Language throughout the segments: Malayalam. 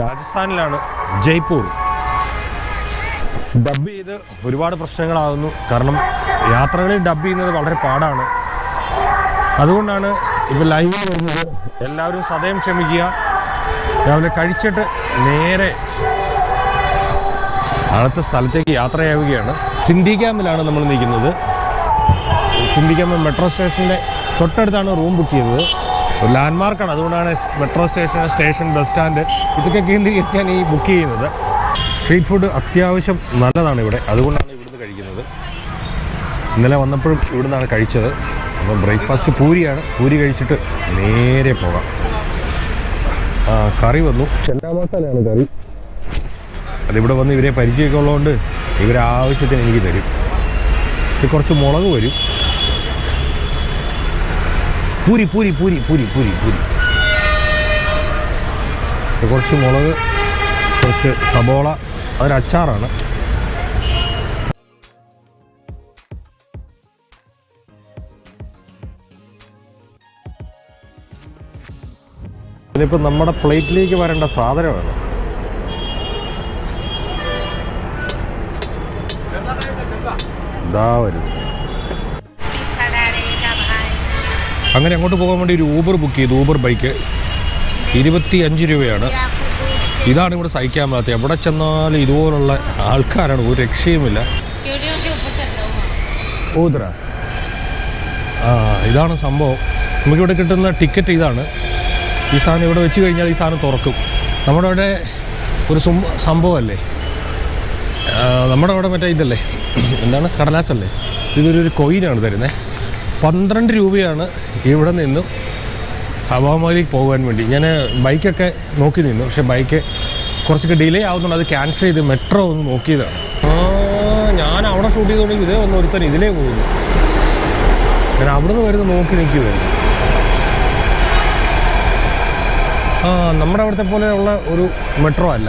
രാജസ്ഥാനിലാണ് ജയ്പൂർ. ഡബ് ചെയ്ത് ഒരുപാട് പ്രശ്നങ്ങളാകുന്നു. കാരണം യാത്രകളിൽ ഡബ് ചെയ്യുന്നത് വളരെ പാടാണ്. അതുകൊണ്ടാണ് ഇപ്പോൾ ലൈവിൽ വരുന്നത്. എല്ലാവരും സദയം ക്ഷമിക്കുക. രാവിലെ കഴിച്ചിട്ട് നേരെ അടുത്ത സ്ഥലത്തേക്ക് യാത്രയാവുകയാണ്. സിന്ധി ക്യാമ്പിലാണ് നമ്മൾ നിൽക്കുന്നത്. സിന്ധി ക്യാമ്പ് മെട്രോ സ്റ്റേഷന്റെ തൊട്ടടുത്താണ് റൂം ബുക്ക് ചെയ്തത്. ഒരു ലാൻഡ്മാർക്കാണ് അതുകൊണ്ടാണ് metro station station bus stand ഇതൊക്കെ കേന്ദ്രീകരിച്ചാണ് ഈ ബുക്ക് ചെയ്യുന്നത്. സ്ട്രീറ്റ് ഫുഡ് അത്യാവശ്യം നല്ലതാണ് ഇവിടെ. അതുകൊണ്ടാണ് ഇവിടുന്ന് കഴിക്കുന്നത്. ഇന്നലെ വന്നപ്പോഴും ഇവിടുന്നാണ് കഴിച്ചത്. അപ്പോൾ ബ്രേക്ക്ഫാസ്റ്റ് പൂരിയാണ്. പൂരി കഴിച്ചിട്ട് നേരെ പോകാം. കറി വന്നു. ചെണ്ടാമാസാലാണ് കറി. അതിവിടെ വന്ന് ഇവരെ പരിചയമൊക്കെ ഉള്ളതുകൊണ്ട് ഇവരാവശ്യത്തിന് എനിക്ക് തരും. കുറച്ച് മുളക് വരും. പൂരി പൂരി പൂരി പൂരി പൂരി പൂരി. കുറച്ച് മുളക് കുറച്ച് സബോള അതൊരു അച്ചാറാണ്. ഇതിലിപ്പോൾ നമ്മുടെ പ്ലേറ്റിലേക്ക് വരേണ്ട സാധനമാണ്. ഇതാ വരുന്നു അങ്ങനെ അങ്ങോട്ട് പോകാൻ വേണ്ടി ഒരു ഊബർ ബുക്ക് ചെയ്തു. ഊബർ ബൈക്ക് ഇരുപത്തി അഞ്ച് രൂപയാണ്. ഇതാണ് ഇവിടെ സഹിക്കാൻ പാത്ത എവിടെ ചെന്നാലും ഇതുപോലുള്ള ആൾക്കാരാണ്. ഒരു രക്ഷയുമില്ല. ഊതറ. ആ ഇതാണ് സംഭവം. നമുക്കിവിടെ കിട്ടുന്ന ടിക്കറ്റ് ഇതാണ്. ഈ സാധനം ഇവിടെ വെച്ച് കഴിഞ്ഞാൽ ഈ സാധനം തുറക്കും. നമ്മുടെ അവിടെ ഒരു സംഭവമല്ലേ? നമ്മുടെ അവിടെ മറ്റേ ഇതല്ലേ? എന്താണ്? കടലാസല്ലേ? ഇതൊരു ഒരു കൊയിനാണ് തരുന്നത് പന്ത്രണ്ട് രൂപയാണ് ഇവിടെ നിന്ന് ഹവാമയിലേക്ക് പോകാൻ വേണ്ടി. ഞാൻ ബൈക്കൊക്കെ നോക്കി നിന്നു. പക്ഷെ ബൈക്ക് കുറച്ചൊക്കെ ഡിലേ ആവുന്നുണ്ട്. അത് ക്യാൻസൽ ചെയ്ത് മെട്രോ ഒന്ന് നോക്കിയതാണ് ഞാൻ അവിടെ ഷൂട്ട് ചെയ്തോണ്ടെങ്കിൽ ഇതേ വന്ന് ഒരുത്തൻ ഇതിലേ പോകുന്നു. ഞാൻ അവിടെ നിന്ന് വരുന്ന നോക്കി നിൽക്കുകയായിരുന്നു ആ നമ്മുടെ അവിടുത്തെ പോലെയുള്ള ഒരു മെട്രോ അല്ല.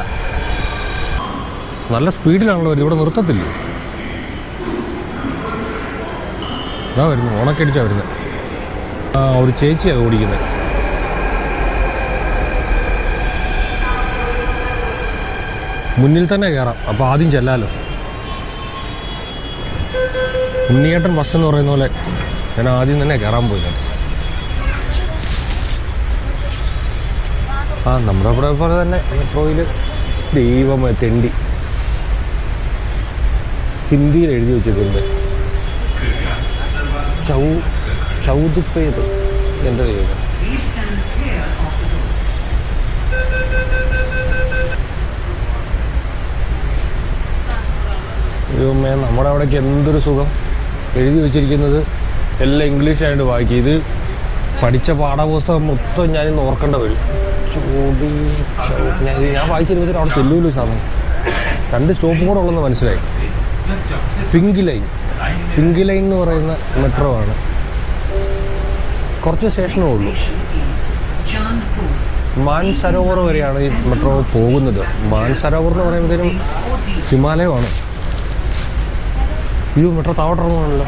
നല്ല സ്പീഡിലാണല്ലോ ഇവിടെ നിർത്തത്തില്ലേ? ഇതാ വരുന്നു ഓണക്കടിച്ചാ വരുന്നത്. ആ ഒരു ചേച്ചിയാണ് ഓടിക്കുന്നത്. മുന്നിൽ തന്നെ കയറാം അപ്പോൾ ആദ്യം ചെല്ലാലോ? ഉണ്ണിയേട്ടൻ ബസ് എന്ന് പറയുന്ന പോലെ ഞാൻ ആദ്യം തന്നെ കയറാൻ പോയിട്ടുണ്ട് ആ നമ്മുടെ ഇവിടെ പോലെ തന്നെ മെട്രോയിൽ ദൈവമേ തെണ്ടി. ഹിന്ദിയിൽ എഴുതി വെച്ചിട്ടുണ്ട്. ചൗതുപ്പേത് എന്റെ ചെയ്യുക ദൈവമേ നമ്മുടെ അവിടേക്ക് എന്തൊരു സുഖം. എഴുതി വെച്ചിരിക്കുന്നത് എല്ലാം ഇംഗ്ലീഷായിട്ട് വായിക്കും. ഇത് പഠിച്ച പാഠപുസ്തകം മൊത്തം ഞാനിന്ന് ഓർക്കേണ്ട വരും. ചോദി ചൗ- ഞാൻ ഞാൻ വായിച്ചിരുന്നതിന് അവിടെ ചെല്ലൂല്ലോ സാധനം രണ്ട് സ്റ്റോപ്പും കൂടെ ഉള്ളതെന്ന് മനസ്സിലായി. പിങ്ക് ലൈൻ പിങ്ക് ലൈൻ എന്ന് പറയുന്ന മെട്രോ ആണ്. കുറച്ച് സ്റ്റേഷനേ ഉള്ളൂ. മാൻസരോവർ വരെയാണ് ഈ മെട്രോ പോകുന്നത്. മാൻസരോവർ എന്ന് പറയുമ്പോഴത്തേനും ഹിമാലയമാണ്. ഈ മെട്രോ താഴോട്ടിറങ്ങുവാണല്ലോ.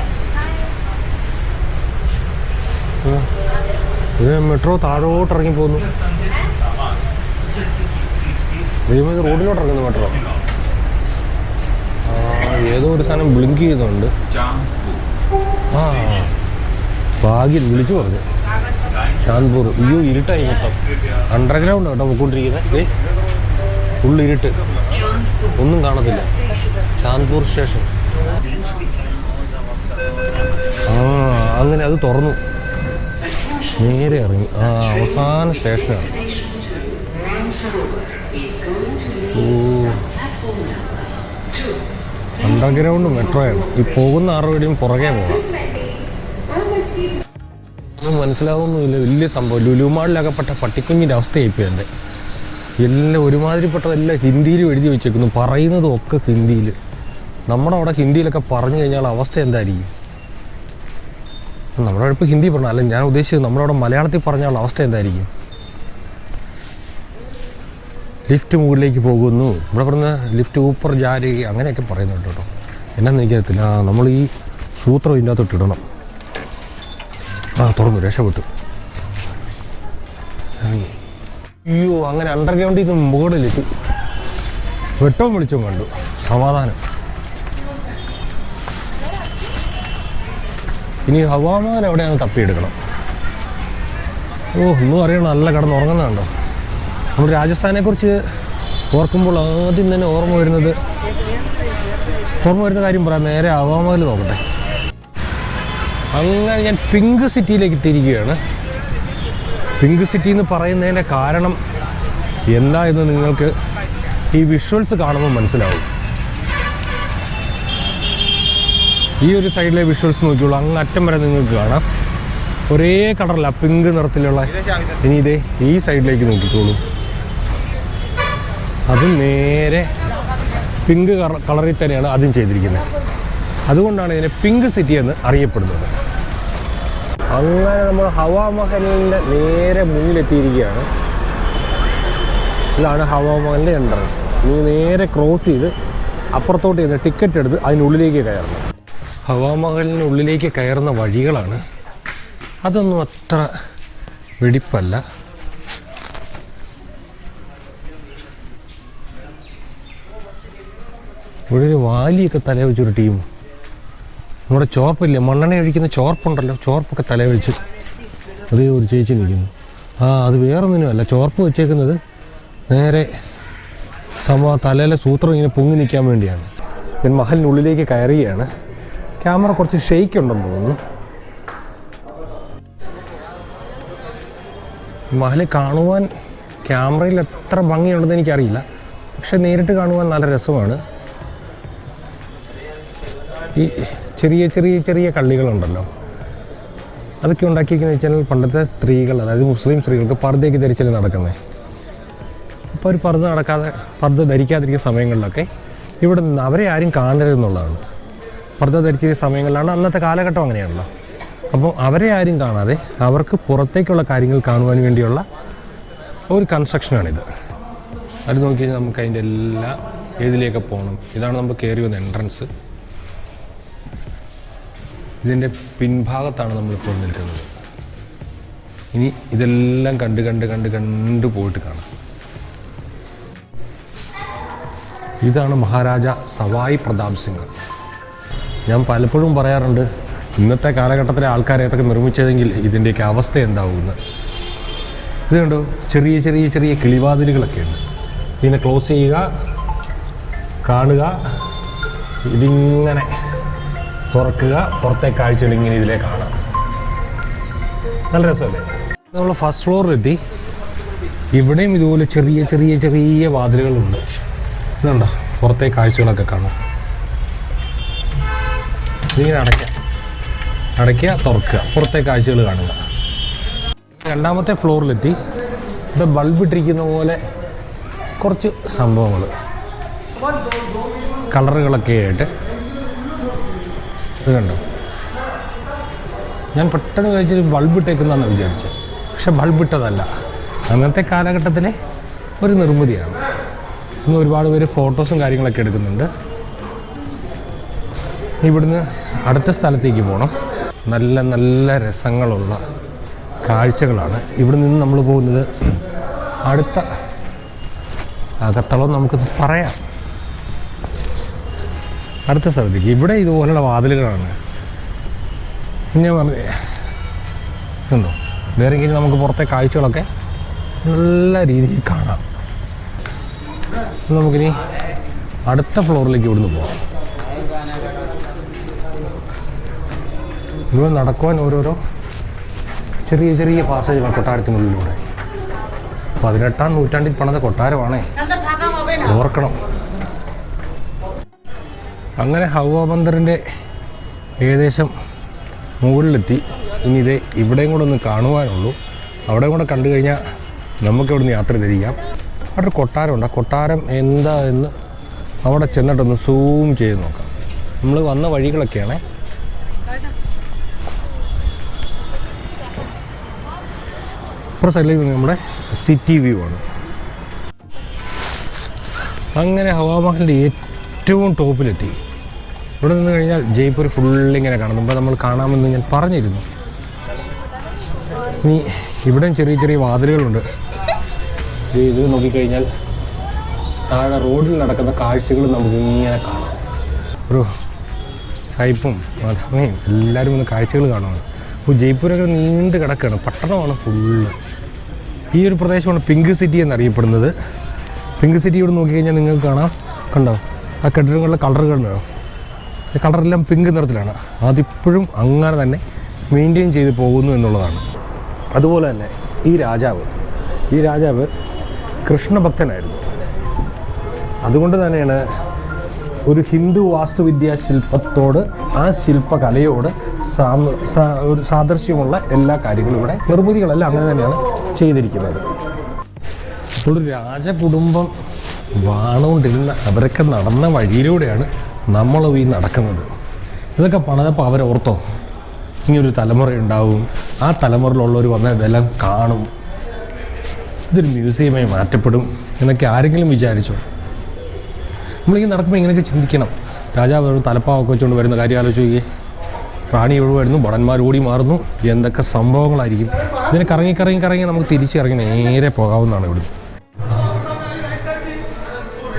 ഇത് മെട്രോ താഴോട്ടിറങ്ങി പോകുന്നു ദൈവം ഇത് റോഡിലോട്ട് ഇറങ്ങുന്നു മെട്രോ ഏതോ ഒരു സാധനം ബ്ലിങ്ക് ചെയ്യുന്നുണ്ട് ആ ഭാഗ്യം വിളിച്ചു പറഞ്ഞു. ചാന്ദ്പൂർ അയ്യോ ഇരുട്ടായി മൊത്തം. അണ്ടർഗ്രൗണ്ട് കേട്ടോ പോയിക്കൊണ്ടിരിക്കുന്നത് ഏ ഉള്ളിരുട്ട് ഒന്നും കാണത്തില്ല. ചാന്ദ്പൂർ സ്റ്റേഷൻ. ആ അങ്ങനെ അത് തുറന്നു. നേരെ ഇറങ്ങി. ആ അവസാന സ്റ്റേഷനാണ്. ഓ. അണ്ടർഗ്രൗണ്ട് മെട്രോയാണ്. ഈ പോകുന്ന ആറുപടിയും പുറകെ പോകാം. ഒന്നും മനസ്സിലാവുന്നില്ല വലിയ സംഭവം. ലുലുമാളിലകപ്പെട്ട പട്ടിക്കുഞ്ഞിന്റെ അവസ്ഥയായിപ്പോൾ എന്റെ എല്ലാം ഒരുമാതിരിപ്പെട്ടതെല്ലാം ഹിന്ദിയിലും എഴുതി വെച്ചേക്കുന്നു. പറയുന്നതും ഒക്കെ ഹിന്ദിയിൽ. നമ്മുടെ അവിടെ ഹിന്ദിയിലൊക്കെ പറഞ്ഞു കഴിഞ്ഞാൽ അവസ്ഥ എന്തായിരിക്കും? നമ്മുടെ ഇപ്പോൾ ഹിന്ദി പറഞ്ഞാൽ അല്ല ഞാൻ ഉദ്ദേശിച്ചത് നമ്മുടെ അവിടെ മലയാളത്തിൽ പറഞ്ഞാൽ അവസ്ഥ എന്തായിരിക്കും? ലിഫ്റ്റ് മുകളിലേക്ക് പോകുന്നു. ഇവിടെ പറഞ്ഞ ലിഫ്റ്റ് ഊപ്പർ ജാരി അങ്ങനെയൊക്കെ പറയുന്നുണ്ട് കേട്ടോ. എന്നാന്ന് എനിക്കറിയത്തില്ല. നമ്മൾ ഈ സൂത്രം ഇതിന്റെ അകത്തോട്ട് ഇടണം. ആ തുറന്നു രക്ഷപ്പെട്ടു. അയ്യോ അങ്ങനെ അണ്ടർഗ്രൗണ്ടിൽ നിന്ന് മുകളിലേക്ക് വെട്ടവും വിളിച്ചും കണ്ടു. സമാധാനം. ഇനി ഹവാമാൻ എവിടെയാണ് തപ്പിയെടുക്കണം. ഓ ഒന്നും അറിയണം നല്ല കിടന്ന് ഉറങ്ങുന്നുണ്ടോ? നമ്മൾ രാജസ്ഥാനെ കുറിച്ച് ഓർക്കുമ്പോൾ ആദ്യം തന്നെ ഓർമ്മ വരുന്നത് ഓർമ്മ വരുന്ന കാര്യം പറയാം. നേരെ ഹവാമാനിൽ നോക്കട്ടെ. അങ്ങനെ ഞാൻ പിങ്ക് സിറ്റിയിലേക്ക് എത്തിയിരിക്കുകയാണ്. പിങ്ക് സിറ്റി എന്ന് പറയുന്നതിന്റെ കാരണം എന്താ എന്ന് നിങ്ങൾക്ക് ഈ വിഷ്വൽസ് കാണുമ്പോൾ മനസ്സിലാവും. ഈ ഒരു സൈഡിലെ വിഷ്വൽസ് നോക്കിയുള്ളൂ. അങ്ങ് അറ്റം വരെ നിങ്ങൾക്ക് കാണാം. ഒരേ കളറല്ല പിങ്ക് നിറത്തിലുള്ള. ഇനി ഇതേ ഈ സൈഡിലേക്ക് നോക്കിക്കോളൂ. അത് നേരെ പിങ്ക് കളറിൽ തന്നെയാണ് ആദ്യം ചെയ്തിരിക്കുന്നത്. അതുകൊണ്ടാണ് ഇതിനെ പിങ്ക് സിറ്റി എന്ന് അറിയപ്പെടുന്നത്. അങ്ങനെ നമ്മൾ ഹവാമഹലിന്റെ നേരെ മുന്നിലെത്തിയിരിക്കുകയാണ്. ഇതാണ് ഹവാമഹലിന്റെ എൻട്രൻസ് നീ നേരെ ക്രോസ് ചെയ്ത് അപ്പുറത്തോട്ട് ചെന്ന് ടിക്കറ്റ് എടുത്ത് അതിനുള്ളിലേക്ക് കയറണം. ഹവാമഹലിന് ഉള്ളിലേക്ക് കയറുന്ന വഴികളാണ്. അതൊന്നും അത്ര വെടിപ്പല്ല. ഇവിടെ ഒരു വാലിയൊക്കെ തല വെച്ചൊരു ടീം. നമ്മുടെ ചോർപ്പില്ലേ മണ്ണെണ്ണ ഒഴിക്കുന്ന ചോർപ്പുണ്ടല്ലോ ചോർപ്പൊക്കെ തല വെച്ച്. അതേ ഒരു ചേച്ചി നിൽക്കുന്നു. ആ അത് വേറൊന്നിനുമല്ല ചോർപ്പ് വെച്ചേക്കുന്നത് നേരെ സമ തലയിലെ സൂത്രം ഇങ്ങനെ പൊങ്ങി നിൽക്കാൻ വേണ്ടിയാണ്. ഞാൻ മഹലിനുള്ളിലേക്ക് കയറുകയാണ് ക്യാമറ കുറച്ച് ഷെയ്ക്ക് ഉണ്ടെന്ന് തോന്നുന്നു. മഹൽ കാണുവാൻ ക്യാമറയിൽ എത്ര ഭംഗിയുണ്ടെന്ന് എനിക്കറിയില്ല. പക്ഷെ നേരിട്ട് കാണുവാൻ നല്ല രസമാണ്. ഈ ചെറിയ ചെറിയ ചെറിയ കള്ളികളുണ്ടല്ലോ. അതൊക്കെ ഉണ്ടാക്കിയിരിക്കുന്നത് വെച്ചാൽ പണ്ടത്തെ സ്ത്രീകൾ അതായത് മുസ്ലിം സ്ത്രീകൾക്ക് പർദ്ദയൊക്കെ ധരിച്ചല്ലേ നടക്കുന്നത്. അപ്പോൾ അവർ പർദ്ദ നടക്കാതെ പർദ്ദ ധരിക്കാതിരിക്കുന്ന സമയങ്ങളിലൊക്കെ ഇവിടെ നിന്ന് അവരെ ആരും കാണരുതെന്നുള്ളതാണ് പർദ്ദ ധരിച്ചിരിക്കുന്ന സമയങ്ങളിലാണ് അന്നത്തെ കാലഘട്ടം അങ്ങനെയാണല്ലോ. അപ്പോൾ അവരെ ആരും കാണാതെ അവർക്ക് പുറത്തേക്കുള്ള കാര്യങ്ങൾ കാണുവാൻ വേണ്ടിയുള്ള ഒരു കൺസ്ട്രക്ഷനാണിത് അത് നോക്കി നമുക്ക് അതിന്റെ എല്ലാ ഇതിലേക്ക് പോകണം. ഇതാണ് നമ്മൾ കയറി വന്ന എൻട്രൻസ് ഇതിന്റെ പിൻഭാഗത്താണ് നമ്മളിപ്പോൾ നിൽക്കുന്നത്. ഇനി ഇതെല്ലാം കണ്ട് കണ്ട് കണ്ട് കണ്ട് പോയിട്ട് കാണാം. ഇതാണ് മഹാരാജ സവായി പ്രതാപ് സിംഗ്. ഞാൻ പലപ്പോഴും പറയാറുണ്ട് ഇന്നത്തെ കാലഘട്ടത്തിലെ ആൾക്കാരെ ഇതൊക്കെ നിർമ്മിച്ചതെങ്കിൽ ഇതിന്റെയൊക്കെ അവസ്ഥ എന്താവുമെന്ന്. ഇത് കണ്ടോ? ചെറിയ ചെറിയ ചെറിയ കിളിവാതിലുകളൊക്കെ ഉണ്ട്. ഇതിനെ ക്ലോസ് ചെയ്യുക കാണുക ഇതിങ്ങനെ തുറക്കുക പുറത്തെ കാഴ്ചകൾ ഇങ്ങനെ ഇതിലെ കാണാം നല്ല രസമല്ലേ? നമ്മൾ ഫസ്റ്റ് ഫ്ലോറിലെത്തി ഇവിടെയും ഇതുപോലെ ചെറിയ ചെറിയ ചെറിയ വാതിലുകളുണ്ട്. ഇതുണ്ടോ? പുറത്തെ കാഴ്ചകളൊക്കെ കാണാം. ഇതിങ്ങനെ അടയ്ക്കാം അടയ്ക്കുക തുറക്കുക. പുറത്തെ കാഴ്ചകൾ കാണുക. രണ്ടാമത്തെ ഫ്ലോറിലെത്തി ഇവിടെ ബൾബ് ഇട്ടിരിക്കുന്ന പോലെ കുറച്ച് സംഭവങ്ങൾ കളറുകളൊക്കെ ആയിട്ട് ഇത് കണ്ടോ? ഞാൻ പെട്ടെന്ന് കഴിച്ചൊരു ബൾബ് ഇട്ടേക്കുന്നതെന്ന് വിചാരിച്ചത്. പക്ഷെ ബൾബ് ഇട്ടതല്ല. അന്നത്തെ കാലഘട്ടത്തിലെ ഒരു നിർമ്മിതിയാണ്. ഇന്ന് ഒരുപാട് പേര് ഫോട്ടോസും കാര്യങ്ങളൊക്കെ എടുക്കുന്നുണ്ട്. ഇവിടുന്ന് അടുത്ത സ്ഥലത്തേക്ക് പോകണം നല്ല നല്ല രസങ്ങളുള്ള കാഴ്ചകളാണ് ഇവിടെ നിന്ന് നമ്മൾ പോകുന്നത്. അടുത്ത അകത്തളം നമുക്ക് പറയാം. അടുത്ത സ്ഥലത്തേക്ക്. ഇവിടെ ഇതുപോലുള്ള വാതിലുകളാണ്. ഞാൻ പറഞ്ഞു ഉണ്ടോ വേറെ എങ്കിലും നമുക്ക് പുറത്തെ കാഴ്ചകളൊക്കെ നല്ല രീതിയിൽ കാണാം. നമുക്കിനി അടുത്ത ഫ്ലോറിലേക്ക് ഇവിടുന്ന് പോകാം ഇവിടെ നടക്കുവാൻ ഓരോരോ ചെറിയ ചെറിയ പാസേജുകൾ കൊട്ടാരത്തിനുള്ളിലൂടെ. പതിനെട്ടാം നൂറ്റാണ്ടിൽ പണിത കൊട്ടാരമാണേ. ഓർക്കണം. അങ്ങനെ ഹൗവ ബന്ദറിന്റെ ഏകദേശം മുകളിലെത്തി. ഇനി ഇത് ഇവിടെയും കൂടെ ഒന്ന് കാണുവാനുള്ളൂ. അവിടെ കൂടെ കണ്ടു കഴിഞ്ഞാൽ നമുക്ക് ഇവിടുന്ന് യാത്ര തിരിക്കാം. അവിടെ ഒരു കൊട്ടാരമുണ്ട്. ആ കൊട്ടാരം എന്താ എന്ന് അവിടെ ചെന്നിട്ടൊന്ന് സൂം ചെയ്ത് നോക്കാം. നമ്മൾ വന്ന വഴികളൊക്കെയാണ്. അപ്പുറം സൈഡിലേക്ക് നിന്ന് നമ്മുടെ സിറ്റി വ്യൂ ആണ്. അങ്ങനെ ഹവാമഹലിന്റെ ഏറ്റവും ടോപ്പിലെത്തി ഇവിടെ നിന്ന് കഴിഞ്ഞാൽ ജയ്പൂർ ഫുള്ളിങ്ങനെ കാണും. മുമ്പ് നമ്മൾ കാണാമെന്ന് ഞാൻ പറഞ്ഞിരുന്നു. ഇനി ഇവിടെയും ചെറിയ ചെറിയ വാതിലുകളുണ്ട്. ഇത് നോക്കിക്കഴിഞ്ഞാൽ താഴെ റോഡിൽ നടക്കുന്ന കാഴ്ചകൾ നമുക്ക് ഇങ്ങനെ കാണാം. ഒരു സൈപ്പും മധമയും എല്ലാവരും ഒന്ന് കാഴ്ചകൾ കാണുന്നു അപ്പോൾ ജയ്പൂരൊക്കെ നീണ്ട് കിടക്കുകയാണ് പട്ടണമാണ് ഫുള്ള് ഈ ഒരു പ്രദേശമാണ് പിങ്ക് സിറ്റി എന്നറിയപ്പെടുന്നത്. പിങ്ക് സിറ്റി ഇവിടെ നോക്കിക്കഴിഞ്ഞാൽ നിങ്ങൾക്ക് കാണാം. കണ്ടോ? ആ കെട്ടിടങ്ങളുടെ കളർ കളറെല്ലാം പിങ്ക് നിറത്തിലാണ്. അതിപ്പോഴും അങ്ങനെ തന്നെ മെയിന്റെയിൻ ചെയ്ത് പോകുന്നു എന്നുള്ളതാണ്. അതുപോലെ തന്നെ ഈ രാജാവ് ഈ രാജാവ് കൃഷ്ണഭക്തനായിരുന്നു. അതുകൊണ്ട് തന്നെയാണ് ഒരു ഹിന്ദു വാസ്തുവിദ്യാ ശില്പത്തോട് ആ ശില്പകലയോട് ഒരു സാദൃശ്യമുള്ള എല്ലാ കാര്യങ്ങളും ഇവിടെ നിർമ്മിതികളെല്ലാം അങ്ങനെ തന്നെയാണ് ചെയ്തിരിക്കുന്നത്. അപ്പോൾ രാജകുടുംബം വാണുകൊണ്ടിരുന്ന അവരൊക്കെ നടന്ന വഴിയിലൂടെയാണ് നമ്മളും ഈ നടക്കുന്നത്. ഇതൊക്കെ പണിതപ്പോൾ അവരോർത്തോ ഇങ്ങനൊരു തലമുറ ഉണ്ടാവും. ആ തലമുറയിലുള്ളവർ വന്ന ഇതെല്ലാം കാണും. ഇതൊരു മ്യൂസിയമായി മാറ്റപ്പെടും എന്നൊക്കെ ആരെങ്കിലും വിചാരിച്ചോ? നമ്മളിങ്ങനെ നടക്കുമ്പോൾ ഇങ്ങനെയൊക്കെ ചിന്തിക്കണം. രാജാവ് തലപ്പാവൊക്കെ വെച്ചുകൊണ്ട് വരുന്ന കാര്യം ആലോചിക്കുകയെ റാണി ഒഴിവായിരുന്നു ഭടന്മാർ ഓടി മാറുന്നു. എന്തൊക്കെ സംഭവങ്ങളായിരിക്കും? ഇതിനെ കറങ്ങി കറങ്ങി കറങ്ങി നമുക്ക് തിരിച്ചിറങ്ങി നേരെ പോകാവുന്നതാണ് ഇവിടെ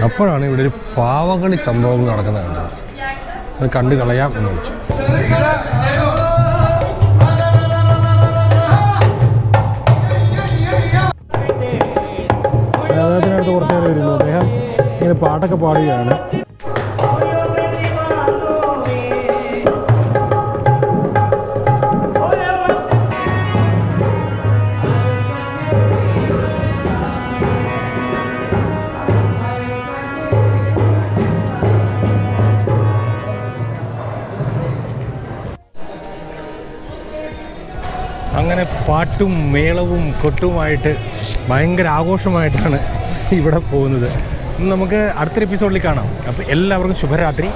അപ്പോഴാണ് ഇവിടെ ഒരു പാവകളി സംഭവങ്ങൾ നടക്കുന്നത് അത് കണ്ടു കളയാം എന്ന് വെച്ചു അദ്ദേഹത്തിനടുത്ത് കുറച്ച് നേരം ഇരുന്നു. അദ്ദേഹം ഇങ്ങനെ പാട്ടൊക്കെ പാടുകയാണ്. പാട്ടും മേളവും കൊട്ടുമായിട്ട് ഭയങ്കര ആഘോഷമായിട്ടാണ് ഇവിടെ പോകുന്നത്. നമുക്ക് അടുത്തൊരു എപ്പിസോഡിൽ കാണാം. അപ്പോൾ എല്ലാവർക്കും ശുഭരാത്രി.